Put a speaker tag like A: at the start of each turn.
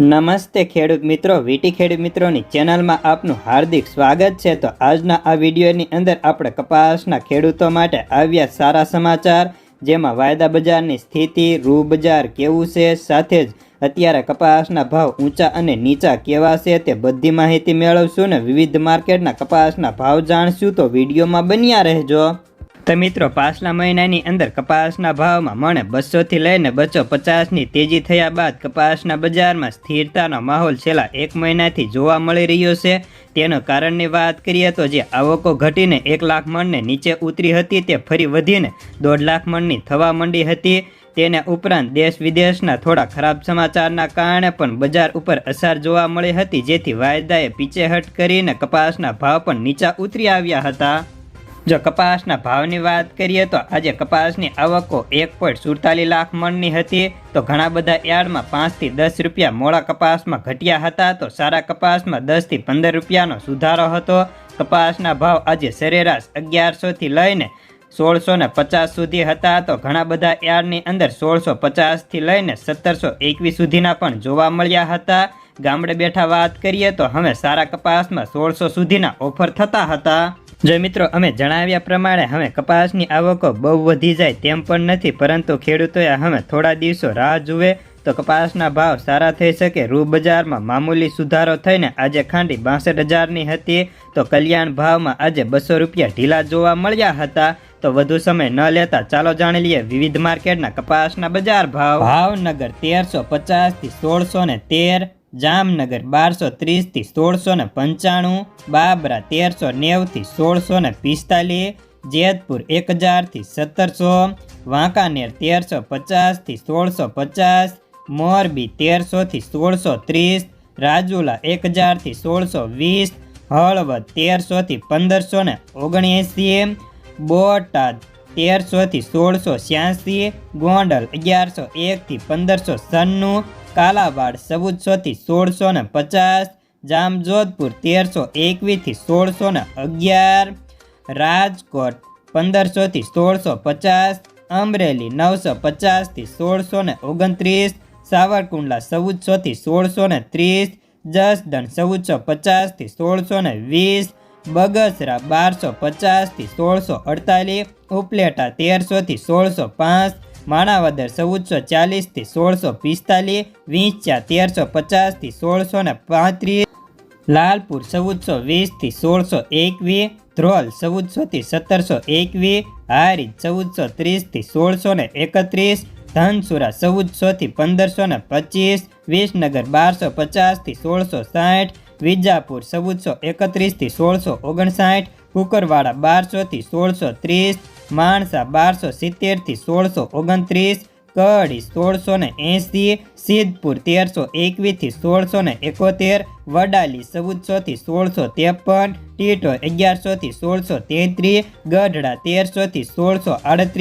A: નમસ્તે ખેડૂત મિત્રો, વીટી ખેડૂત મિત્રોની ચેનલમાં આપનું હાર્દિક સ્વાગત છે. તો આજના આ વિડીયોની અંદર આપણે કપાસના ખેડૂતો માટે આવ્યા સારા સમાચાર, જેમાં વાયદા બજારની સ્થિતિ રૂ બજાર કેવું છે, સાથે જ અત્યારે કપાસના ભાવ ઊંચા અને નીચા કેવા છે તે બધી માહિતી મેળવશું ને વિવિધ માર્કેટના કપાસના ભાવ જાણશું. તો વિડીયોમાં બન્યા રહેજો. તો મિત્રો, પાછલા મહિનાની અંદર કપાસના ભાવમાં મણે બસોથી લઈને બસો પચાસની તેજી થયા બાદ કપાસના બજારમાં સ્થિરતાનો માહોલ છેલ્લા એક મહિનાથી જોવા મળી રહ્યો છે. તેનું કારણની વાત કરીએ તો જે આવકો ઘટીને એક લાખ મણને નીચે ઉતરી હતી તે ફરી વધીને દોઢ લાખ મણની થવા માંડી હતી. તેને ઉપરાંત દેશ વિદેશના થોડા ખરાબ સમાચારના કારણે પણ બજાર ઉપર અસર જોવા મળી હતી, જેથી વાયદાએ પીછેહટ કરીને કપાસના ભાવ પણ નીચા ઉતરી આવ્યા હતા. જો કપાસના ભાવની વાત કરીએ તો આજે કપાસની આવકો એક પોઈન્ટ સુડતાલીસ લાખ મણની હતી. તો ઘણા બધા યાર્ડમાં પાંચથી દસ રૂપિયા મોડા કપાસમાં ઘટ્યા હતા. તો સારા કપાસમાં દસથી પંદર રૂપિયાનો સુધારો હતો. કપાસના ભાવ આજે સરેરાશ અગિયારસોથી લઈને સોળસો ને પચાસ સુધી હતા. તો ઘણા બધા યાર્ડની અંદર સોળસો પચાસથી લઈને સત્તરસો એકવીસ સુધીના પણ જોવા મળ્યા હતા. ગામડે બેઠા વાત કરીએ તો હવે સારા કપાસમાં સોળસો સુધીના ઓફર થતા હતા. જો મિત્રો, અમે જણાવ્યા પ્રમાણે હવે કપાસની આવકો બહુ વધી જાય તેમ પણ નથી, પરંતુ ખેડૂતોએ હવે થોડા દિવસો રાહ જુએ તો કપાસના ભાવ સારા થઈ શકે. રૂ બજારમાં મામૂલી સુધારો થઈને આજે ખાંડી બાસઠ હજારની હતી તો કલ્યાણ ભાવમાં આજે બસો રૂપિયા ઢીલા જોવા મળ્યા હતા. તો વધુ સમય ન લેતા ચાલો જાણી લઈએ વિવિધ માર્કેટના કપાસના બજાર ભાવ. ભાવનગર તેરસો પચાસથી સોળસો ને તેર જામનગર બારસો ત્રીસથી સોળસો ને પંચાણું, બાબરા તેરસો નેવથી સોળસો ને પિસ્તાલીસ, જેતપુર એક હજારથી સત્તરસો, વાંકાનેર તેરસો પચાસથી સોળસો પચાસ, મોરબી તેરસોથી સોળસો ત્રીસ, રાજુલા એક હજારથી સોળસો વીસ, હળવદ તેરસોથી પંદરસો ને ઓગણએંસી બોટાદ તેરસોથી સોળસો છ્યાસી, ગોંડલ અગિયારસો એકથી પંદરસો સન્નું કાલાવાડ ચૌદસોથી સોળસો ને પચાસ, જામજોધપુર તેરસો એકવીસથી સોળસો ને અગિયાર, રાજકોટ પંદરસોથી સોળસો પચાસ, અમરેલી નવસો પચાસથી સોળસો ને ઓગણત્રીસ, સાવરકુંડલા ચૌદસોથી સોળસો ને ત્રીસ, જસદણ ચૌદસો પચાસથી સોળસો ને વીસ, બગસરા બારસો પચાસથી સોળસો અડતાલીસ, ઉપલેટા તેરસોથી સોળસો પાંચ માણાવદર ચૌદસો ચાલીસથી સોળસો પિસ્તાલીસ વીંચ્યા તેરસો પચાસથી સોળસો ને પાંત્રીસ, લાલપુર ચૌદસો વીસથી સોળસો એકવીસ, ધ્રોલ ચૌદસોથી સત્તરસો એકવીસ હારી ચૌદસો ત્રીસથી સોળસો ને એકત્રીસ, ધનસુરા ચૌદસોથી પંદરસો ને પચીસ, વિસનગર બારસો પચાસથી સોળસો સાઠ, વિજાપુર ચૌદસો એકત્રીસથી સોળસો ઓગણસાઠ, કુકરવાડા બારસોથી સોળસો ત્રીસ માણસા બારસો સિત્તેરથી સોળસો ઓગણત્રીસ, કડી સોળસો ને એંસી સિદ્ધપુર તેરસો એકવીસથી સોળસો ને એકોતેર, વડાલી ચૌદસોથી સોળસો ત્રેપન, ટીટો અગિયારસોથી સોળસો તેત્રીસ, ગઢડા તેરસોથી સોળસો આડત્રીસ